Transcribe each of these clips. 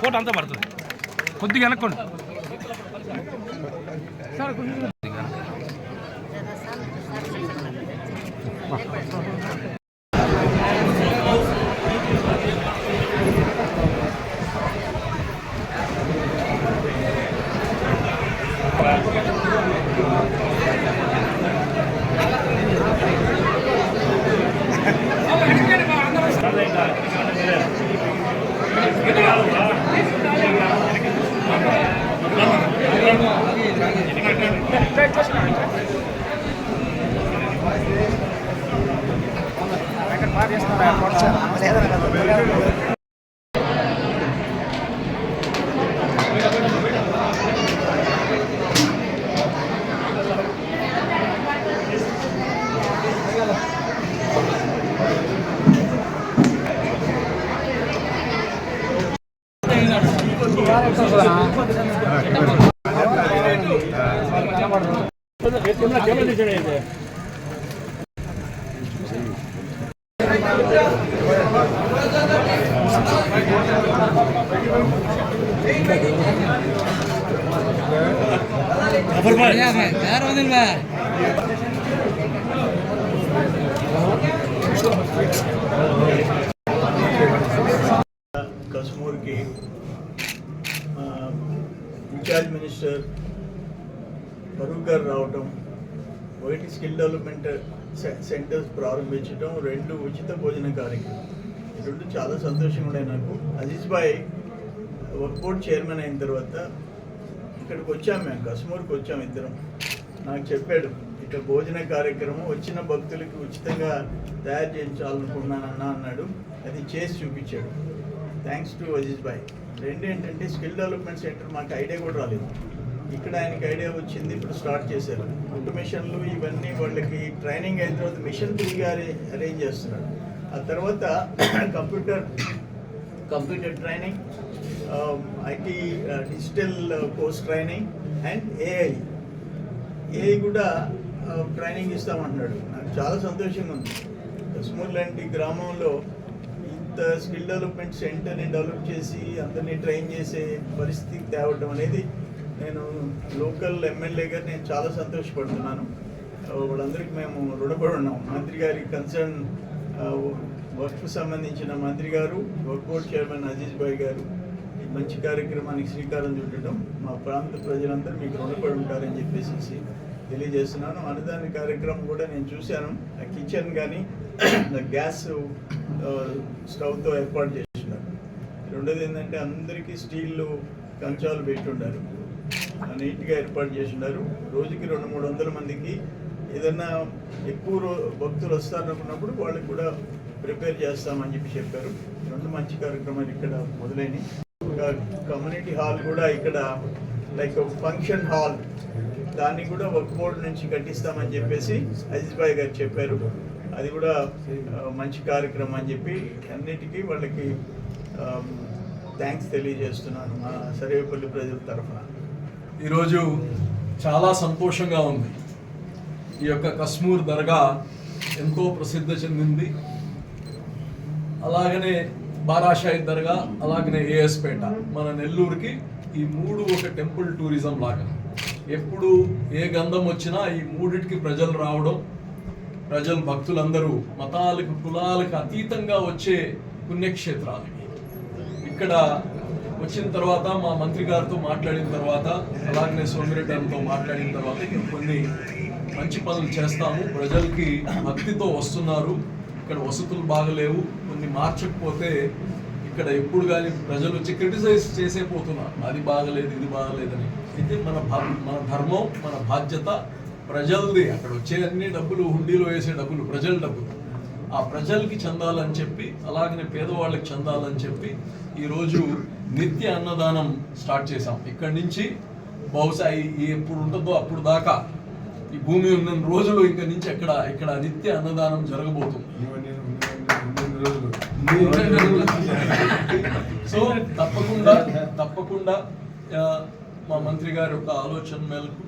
ಕೋಟ ಅಂತ ಬರ್ತದೆ ಕೊದ್ದಿಗೆ ಎನಕೊಂಡು ಸರ್ खबर पर क्या है यार अनिल भाई कश्मीर के इंचार्ज मिनिस्टर फरूकर रावटम ఒకటి స్కిల్ డెవలప్మెంట్ సె- సెంటర్స్ ప్రారంభించడం రెండు ఉచిత భోజన కార్యక్రమం. ఈ రెండు చాలా సంతోషంగా ఉన్నాయి నాకు. అజీజ్ భాయ్ వర్క్ బోర్డ్ చైర్మన్ అయిన తర్వాత ఇక్కడికి వచ్చాము మేము కస్మూర్కి వచ్చాము ఇద్దరం. నాకు చెప్పాడు ఇక భోజన కార్యక్రమం వచ్చిన భక్తులకి ఉచితంగా తయారు చేయించాలనుకున్నానన్నా అన్నాడు. అది చేసి చూపించాడు. Thanks to Aziz bhai. రెండు ఏంటంటే స్కిల్ డెవలప్మెంట్ సెంటర్ మాకు ఐడియా కూడా రాలేదు. ఇక్కడ ఆయనకి ఐడియా వచ్చింది ఇప్పుడు స్టార్ట్ చేశారు. ఆటోమేషన్లు ఇవన్నీ వాళ్ళకి ట్రైనింగ్ అయిన తర్వాత మిషన్ ఫ్రీగా అరేంజ్ చేస్తున్నాడు ఆ తర్వాత computer computer training IT digital course training and AI AI కూడా uh, ట్రైనింగ్ ఇస్తామంటున్నాడు. నాకు చాలా సంతోషంగా ఉంది. కశ్మూర్ లాంటి గ్రామంలో ఇంత స్కిల్ డెవలప్మెంట్ సెంటర్ని డెవలప్ చేసి అందరినీ ట్రైన్ చేసే పరిస్థితికి తేవడం అనేది నేను లోకల్ ఎమ్మెల్యేగా నేను చాలా సంతోషపడుతున్నాను. వాళ్ళందరికీ మేము రుణపడి ఉన్నాం. మంత్రి గారి కన్సర్న్ వర్క్ సంబంధించిన మంత్రి గారు వర్క్ బోర్డ్ చైర్మన్ అజీజ్ భాయ్ గారు ఈ మంచి కార్యక్రమానికి శ్రీకారం చుట్టడం మా ప్రాంత ప్రజలందరూ మీకు రుణపడి ఉంటారని చెప్పేసి తెలియజేస్తున్నాను. అనుదాన కార్యక్రమం కూడా నేను చూశాను. ఆ కిచెన్ కానీ గ్యాస్ స్టవ్తో ఏర్పాటు చేస్తున్నారు. రెండోది ఏంటంటే అందరికీ స్టీల్ కంచాలు పెట్టుండారు నీట్గా ఏర్పాటు చేసినారు రోజుకి రెండు మూడు వందల మందికి ఏదన్నా ఎక్కువ భక్తులు వస్తారనుకున్నప్పుడు వాళ్ళకి కూడా ప్రిపేర్ చేస్తామని చెప్పి చెప్పారు. రెండు మంచి కార్యక్రమాలు ఇక్కడ మొదలైనవి కమ్యూనిటీ హాల్ కూడా ఇక్కడ లైక్ ఫంక్షన్ హాల్. దాన్ని కూడా ఒక బోర్డు నుంచి కట్టిస్తామని చెప్పేసి అజిత్ భాయ్ గారు చెప్పారు. అది కూడా మంచి కార్యక్రమం అని చెప్పి అన్నిటికీ వాళ్ళకి థ్యాంక్స్ తెలియజేస్తున్నాను మా సర్వేపల్లి ప్రజల తరఫున. ఈరోజు చాలా సంతోషంగా ఉంది. ఈ యొక్క కశ్మూర్ దర్గా ఎంతో ప్రసిద్ధి చెందింది. అలాగనే బారాషాయి దర్గా అలాగనే ఏఎస్పేట మన నెల్లూరుకి ఈ మూడు ఒక టెంపుల్ టూరిజం లాగా. ఎప్పుడు ఏ గంధం వచ్చినా ఈ మూడిటికి ప్రజలు రావడం ప్రజలు భక్తులందరూ మతాలకు కులాలకు అతీతంగా వచ్చే పుణ్యక్షేత్రాలకి. ఇక్కడ వచ్చిన తర్వాత మా మంత్రి గారితో మాట్లాడిన తర్వాత అలాగనే సోమిరెడ్డి గారితో మాట్లాడిన తర్వాత ఇక్కడ కొన్ని మంచి పనులు చేస్తాము. ప్రజలకి భక్తితో వస్తున్నారు. ఇక్కడ వసతులు బాగలేవు. కొన్ని మార్చకపోతే ఇక్కడ ఎప్పుడు కానీ ప్రజలు వచ్చి క్రిటిసైజ్ చేసే పోతున్నారు. అది బాగలేదు ఇది బాగలేదని. అయితే మన మన ధర్మం మన బాధ్యత ప్రజలది. అక్కడ వచ్చే అన్ని డబ్బులు హుండీలో వేసే డబ్బులు ప్రజల డబ్బులు. ఆ ప్రజలకి చెందాలని చెప్పి అలాగనే పేదవాళ్ళకి చెందాలని చెప్పి ఈరోజు నిత్య అన్నదానం స్టార్ట్ చేశాం. ఇక్కడి నుంచి బహుశా ఎప్పుడు ఉంటుందో అప్పుడు దాకా ఈ భూమి ఉన్న రోజులు ఇంకా నుంచి ఎక్కడ ఇక్కడ నిత్య అన్నదానం జరగబోతుంది. సో తప్పకుండా తప్పకుండా మా మంత్రి గారి యొక్క ఆలోచన మేరకు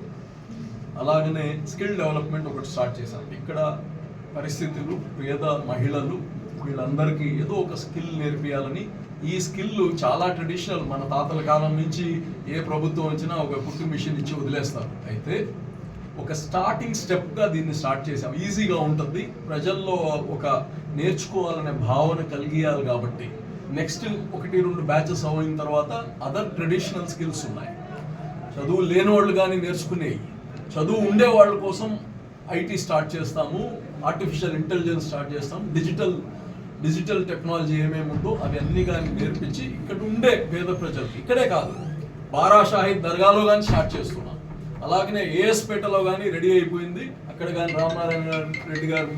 అలాగనే స్కిల్ డెవలప్మెంట్ ఒకటి స్టార్ట్ చేశాం. ఇక్కడ పరిస్థితులు పేద మహిళలు వీళ్ళందరికీ ఏదో ఒక స్కిల్ నేర్పియాలని ఈ స్కిల్ చాలా ట్రెడిషనల్. మన తాతల కాలం నుంచి ఏ ప్రభుత్వం వచ్చినా ఒక కుట్టు మిషన్ ఇచ్చి వదిలేస్తారు. అయితే ఒక స్టార్టింగ్ స్టెప్గా దీన్ని స్టార్ట్ చేసాం ఈజీగా ఉంటుంది. ప్రజల్లో ఒక నేర్చుకోవాలనే భావన కలిగియాలి కాబట్టి. నెక్స్ట్ ఒకటి రెండు బ్యాచెస్ అయిన తర్వాత అదర్ ట్రెడిషనల్ స్కిల్స్ ఉన్నాయి. చదువు లేని వాళ్ళు కానీ నేర్చుకునేవి. చదువు ఉండే వాళ్ళ కోసం ఐటీ స్టార్ట్ చేస్తాము. ఆర్టిఫిషియల్ ఇంటెలిజెన్స్ స్టార్ట్ చేస్తాం. డిజిటల్ డిజిటల్ టెక్నాలజీ ఏమేమి ఉందో అవి అన్ని కానీ నేర్పించి ఇక్కడ ఉండే పేద ప్రజలకు ఇక్కడే కాదు బారాషాహి దర్గాలో కానీ స్టార్ట్ చేస్తున్నాం. అలాగనే ఏఎస్పేటలో కానీ రెడీ అయిపోయింది. అక్కడ కానీ రామనారాయణ రెడ్డి గారు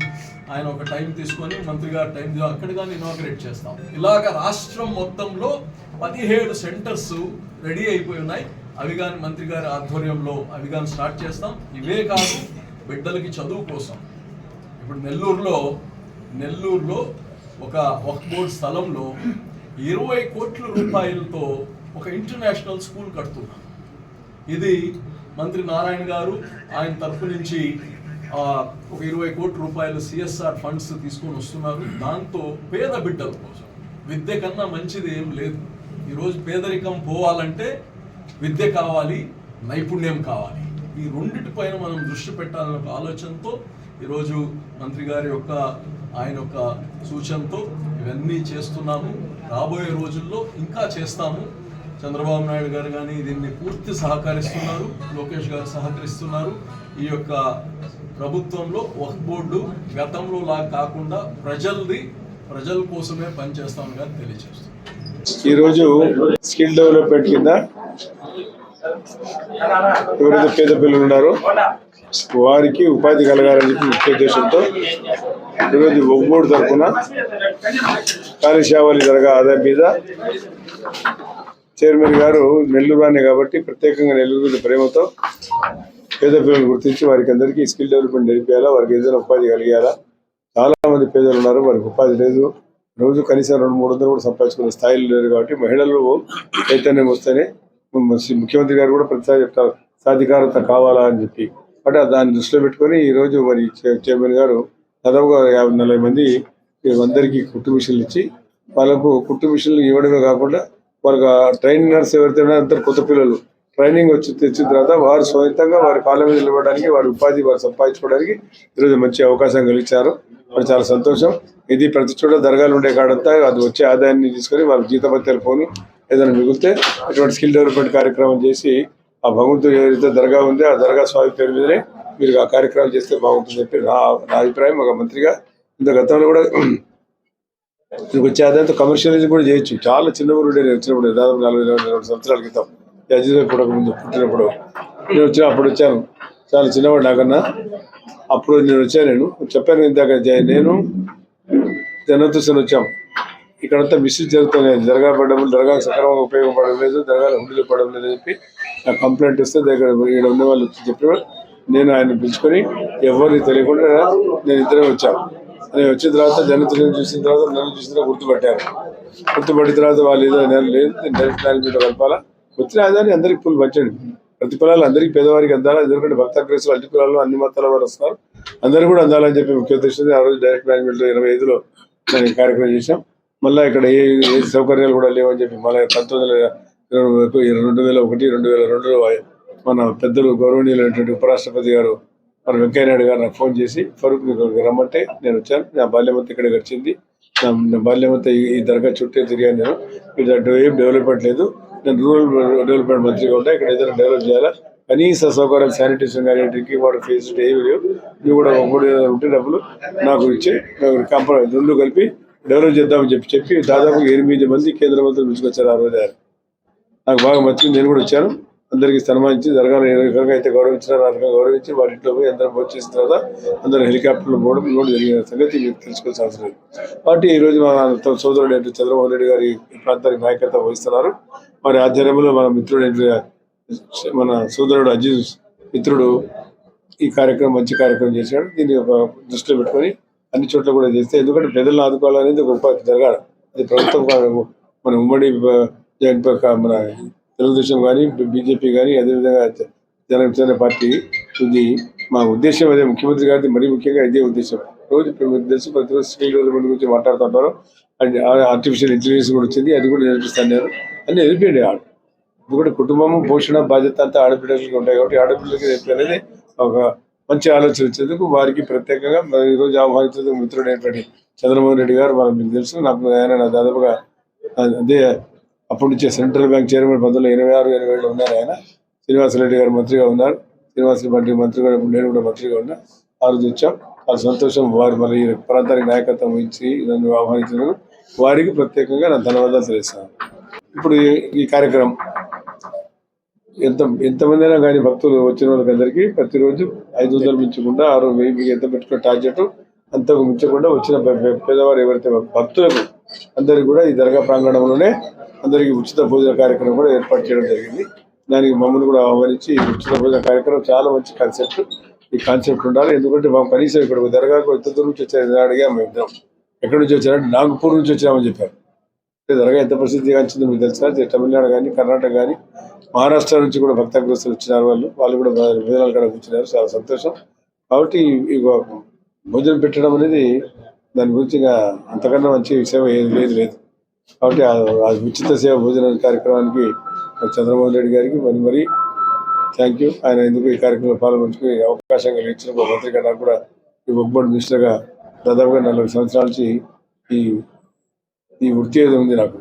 ఆయన ఒక టైం తీసుకొని మంత్రి గారు టైం అక్కడ కానీ ఇనాగ్రేట్ చేస్తాం. ఇలాగ రాష్ట్రం మొత్తంలో పదిహేడు సెంటర్స్ రెడీ అయిపోయి ఉన్నాయి. అవి కానీ మంత్రి గారి ఆధ్వర్యంలో అవి కానీ స్టార్ట్ చేస్తాం. ఇవే కాదు బిడ్డలకి చదువు కోసం. ఇప్పుడు నెల్లూరులో నెల్లూరులో ఒక ఒక బోర్డ్ స్థలంలో ఇరవై కోట్ల రూపాయలతో ఒక ఇంటర్నేషనల్ స్కూల్ కడుతున్నాం ఇది మంత్రి నారాయణ గారు ఆయన తరఫు నుంచి ఒక ఇరవై కోట్ల రూపాయలు సిఎస్ఆర్ ఫండ్స్ తీసుకొని వస్తున్నారు. దాంతో పేద బిడ్డల కోసం. విద్య కన్నా మంచిది ఏం లేదు. ఈరోజు పేదరికం పోవాలంటే విద్య కావాలి నైపుణ్యం కావాలి. ఈ రెండింటి పైన మనం దృష్టి పెట్టాలనే ఒక ఆలోచనతో ఈరోజు మంత్రి గారి యొక్క ఆయన యొక్క సూచనతో ఇవన్నీ చేస్తున్నాము. రాబోయే రోజుల్లో ఇంకా చేస్తాము. చంద్రబాబు నాయుడు గారు కానీ దీన్ని పూర్తి సహకరిస్తున్నారు. లోకేష్ గారు సహకరిస్తున్నారు. ఈ యొక్క ప్రభుత్వంలో ఒక బోర్డు గతంలో లా కాకుండా ప్రజల్ది ప్రజల కోసమే పనిచేస్తామని కానీ తెలియజేస్తుంది ఈరోజు స్కిల్ డెవలప్మెంట్ కింద ఎవరైతే పేద పిల్లలు ఉన్నారో వారికి ఉపాధి కలగాలని చెప్పి ముఖ్య ఉద్దేశంతో ఈరోజు ఒబ్బోడు తరఫున కాళేశ్యావళి దర్గా ఆదాయం మీద. చైర్మన్ గారు నెల్లూరు అనే కాబట్టి ప్రత్యేకంగా నెల్లూరు ప్రేమతో పేద పిల్లలు గుర్తించి వారికి అందరికీ స్కిల్ డెవలప్మెంట్ నేర్పియాలా వారికి ఏదైనా ఉపాధి కలిగేలా చాలా మంది పేదలు ఉన్నారు వారికి ఉపాధి లేదు. రోజు కనీసం రెండు మూడు వందలు కూడా సంపాదించుకునే స్థాయిలో లేరు కాబట్టి మహిళలు చైతన్యం వస్తేనే ముఖ్యమంత్రి గారు కూడా ప్రతిసారి చెప్తారు సాధికారత కావాలా అని చెప్పి. అంటే దాన్ని దృష్టిలో పెట్టుకొని ఈ రోజు మరి చైర్మన్ గారు దాదాపుగా యాభై నలభై మంది అందరికీ కుట్టు మిషన్లు ఇచ్చి వాళ్ళకు కుట్టు మిషన్లు ఇవ్వడమే కాకుండా వాళ్ళకి ట్రైనర్స్ ఎవరైతే ఉన్నారో అందరు కొత్త పిల్లలు. ట్రైనింగ్ వచ్చి తెచ్చిన తర్వాత వారు స్వయంతంగా వారి కాళ్ళ మీద నిలబడడానికి వారి ఉపాధి వారు సంపాదించుకోవడానికి ఈరోజు మంచి అవకాశం కలిగించారు. మరి చాలా సంతోషం. ఇది ప్రతి చోట దర్గాలు ఉండే కాడంతా అది వచ్చే ఆదాయాన్ని తీసుకొని వాళ్ళ జీతభత్యాలు పోను. ఏదైనా మిగిలితే అటువంటి స్కిల్ డెవలప్మెంట్ కార్యక్రమం చేసి ఆ భగవంతుడు ఏదైతే దర్గా ఉందో ఆ దర్గా స్వామి పేరు మీదనే మీరు ఆ కార్యక్రమం చేస్తే బాగుంటుంది చెప్పి నా నా అభిప్రాయం. ఒక మంత్రిగా ఇంత గతంలో కూడా ఇది వచ్చే ఆదాయంతో కమర్షియలైజ్ కూడా చేయొచ్చు. చాలా చిన్నప్పుడు ఉండే నేను వచ్చినప్పుడు దాదాపు నలభై నలభై సంవత్సరాల క్రితం అజిత్ పుట్టక ముందు పుట్టినప్పుడు నేను వచ్చిన అప్పుడు వచ్చాను. చాలా చిన్నవాడు నాకన్నా. అప్పుడు నేను వచ్చాను నేను. చెప్పాను ఇందాక నేను జనంతో వచ్చాం. ఇక్కడంతా మిస్యూజ్ జరుగుతున్నాయి దర్గా పడడం దర్గా సక్రమంగా ఉపయోగపడడం లేదు దర్గాలో హుండీలు పడడం లేదు చెప్పి నాకు కంప్లైంట్ వస్తే దగ్గర ఇక్కడ ఉన్న వాళ్ళు వచ్చి చెప్పిన నేను ఆయన పిలుచుకొని ఎవరిని తెలియకుండా నేను ఇద్దరే వచ్చాను నేను వచ్చిన తర్వాత జనతులను చూసిన తర్వాత నన్ను చూసిన తర్వాత గుర్తుపట్టారు. గుర్తుపట్టిన తర్వాత వాళ్ళు ఏదో నేను లేదు డైరెక్ట్ డైరెక్ట్ మీద కలపాలా? వచ్చిన ఆదాన్ని అందరికి ఫుల్ వచ్చండి ప్రతిఫలాలు అందరికీ పేదవారికి అందాలా? ఎందుకంటే భక్తాగ్రేసులు అన్ని కులాల్లో అన్ని మతాల వారు వస్తున్నారు. అందరూ కూడా అందాలని చెప్పి ముఖ్య ఉద్దేశం ఆ రోజు డైరెక్ట్ మేనేజ్మెంట్ ఇరవై ఐదులో నేను కార్యక్రమం చేశాం. మళ్ళీ ఇక్కడ ఏ ఏ సౌకర్యాలు కూడా లేవని చెప్పి మళ్ళీ పంతొమ్మిది వందల రెండు వేల ఒకటి రెండు వేల రెండులో మన పెద్దలు గౌరవనీయులైనటువంటి ఉపరాష్ట్రపతి గారు మన వెంకయ్యనాయుడు గారు నాకు ఫోన్ చేసి ఫరూక్ రమ్మంటే నేను వచ్చాను నా బాల్యమంతా ఇక్కడ గడిచింది నా బాల్యమంతా ఈ దర్గా చుట్టే తిరిగాను నేను ఇక్కడ ఏం డెవలప్మెంట్ లేదు నేను రూరల్ డెవలప్మెంట్ మంత్రిగా ఉంటా ఇక్కడ ఏదైనా డెవలప్ చేయాలా కనీస సౌకర్యాలు శానిటేషన్ కానీ డ్రింకింగ్ వాటర్ ఫెసిలిటీ ఏమి లేవు ఇవి కూడా ఒకటి ఉంటే డబ్బులు నాకు ఇచ్చి కంపెనీ రెండు కలిపి డెవలప్ చేద్దామని చెప్పి చెప్పి దాదాపు ఎనిమిది మంది కేంద్ర మంత్రులు పిలుచుకొచ్చారు ఆ రోజు. ఆయన. నాకు బాగా నచ్చింది నేను కూడా వచ్చాను. అందరికీ సన్మానించి జరగాలి ఏ రకంగా అయితే గౌరవించారో ఆ రకంగా గౌరవించి వారి ఇంట్లో పోయి అందరం భోజనం చేసిన తర్వాత అందరూ హెలికాప్టర్లు పోవడం ఇవ్వడం కూడా జరిగిన సంగతి మీకు తెలుసుకోవాల్సిన అవసరం లేదు. కాబట్టి ఈ రోజు మన సోదరుడు ఏంటి చంద్రమోహన్ రెడ్డి గారి ప్రాంతానికి నాయకత్వం వహిస్తున్నారు. వారి ఆధ్వర్యంలో మన మిత్రుడు మన సోదరుడు అజీజ్ మిత్రుడు ఈ కార్యక్రమం మంచి కార్యక్రమం చేశాడు. దీన్ని ఒక దృష్టిలో పెట్టుకొని అన్ని చోట్ల కూడా చేస్తే. ఎందుకంటే ప్రజలను ఆదుకోవాలనేది గొప్ప జరగాలి. అది ప్రభుత్వం మన ఉమ్మడి జాయింట్ మన తెలుగుదేశం కానీ బీజేపీ కానీ అదేవిధంగా జనసేన పార్టీ ఇది మా ఉద్దేశం అదే. ముఖ్యమంత్రి గారిది మరీ ముఖ్యంగా ఇదే ఉద్దేశం. రోజు ఇప్పుడు ప్రతి తెలుసు ప్రతిరోజు స్కిల్ డెవలప్మెంట్ గురించి మాట్లాడుతుంటారు అండ్ ఆర్టిఫిషియల్ ఇంటెలిజెన్స్ కూడా వచ్చింది. అది కూడా నేర్పిస్తాను నేను. అన్ని నేర్పియండి ఆడ. ఎందుకంటే కుటుంబం పోషణ బాధ్యత అంతా ఆడపిల్లలకి ఉంటాయి కాబట్టి ఆడపిల్లలకి నేర్పి అనేది ఒక మంచి ఆలోచన వచ్చేందుకు వారికి ప్రత్యేకంగా మరి ఈ రోజు ఆహ్వానించేందుకు మిత్రుడైనటువంటి చంద్రమోహన్ రెడ్డి గారు మనకు మీకు తెలుసు. నాకు ఆయన నా దాదాపుగా అదే అప్పటి నుంచే సెంట్రల్ బ్యాంక్ చైర్మన్ పంతొమ్మిది ఇరవై ఆరు ఇరవై ఏళ్ళు ఉన్నారు ఆయన. శ్రీనివాసరెడ్డి గారు మంత్రిగా ఉన్నారు. శ్రీనివాసరెడ్డి మంత్రిగా నేను కూడా మంత్రిగా ఉన్నా. ఆ రోజు వచ్చాం. చాలా సంతోషం వారు మరి ఈ ప్రాంతానికి నాయకత్వం ఇచ్చి నన్ను ఆహ్వానించినందుకు వారికి ప్రత్యేకంగా నా ధన్యవాదాలు తెలుస్తాను. ఇప్పుడు ఈ కార్యక్రమం ఎంత ఎంతమంది అయినా కానీ భక్తులు వచ్చిన వాళ్ళకి అందరికీ ప్రతిరోజు ఐదు వందలు మించకుండా ఆరు వెయ్యి ఎంత పెట్టుకున్న టార్గెట్ అంతకు మించకుండా వచ్చిన పేదవారు ఎవరైతే భక్తులకు అందరికీ కూడా ఈ దర్గా ప్రాంగణంలోనే అందరికీ ఉచిత భోజన కార్యక్రమం కూడా ఏర్పాటు చేయడం జరిగింది. దానికి మమ్మల్ని కూడా ఆహ్వానించి ఈ ఉచిత భోజన కార్యక్రమం చాలా మంచి కాన్సెప్ట్. ఈ కాన్సెప్ట్ ఉండాలి. ఎందుకంటే మా కనీసం ఇక్కడ దర్గాకు ఎంత దూరం నుంచి వచ్చారు అడిగా మేము ఇద్దరం. ఎక్కడి నుంచి వచ్చారంటే నాగపూర్ నుంచి వచ్చామని చెప్పారు. దర్గా ఎంత ప్రసిద్ధిగాంచిందో మీకు తెలుసు తమిళనాడు కానీ కర్ణాటక కానీ మహారాష్ట్ర నుంచి కూడా భక్తగ్రస్తులు వచ్చినారు వాళ్ళు. వాళ్ళు కూడా భోజనాలు కూడా కూర్చున్నారు. చాలా సంతోషం. కాబట్టి ఈ భోజనం పెట్టడం అనేది దాని గురించి ఇంకా అంతకన్నా మంచి సేవ ఏది లేదు లేదు. కాబట్టి ఆ- ఉచిత సేవ భోజన కార్యక్రమానికి చంద్రబాబు రెడ్డి గారికి మరి మరి థ్యాంక్ యూ ఆయన ఎందుకు ఈ కార్యక్రమంలో పాల్గొంచుకుని అవకాశం కలిగించిన ఒక మంత్రిగా నాకు కూడా ఈ వర్క్ మినిస్టర్గా దాదాపుగా నలభై సంవత్సరాల నుంచి ఈ ఈ వృత్తి ఏదో ఉంది నాకు.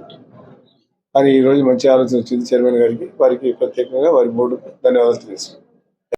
అని ఈ రోజు మంచి ఆలోచన వచ్చింది చైర్మన్ గారికి. వారికి ప్రత్యేకంగా వారి బోర్డుకు ధన్యవాదాలు తెలుస్తున్నాను.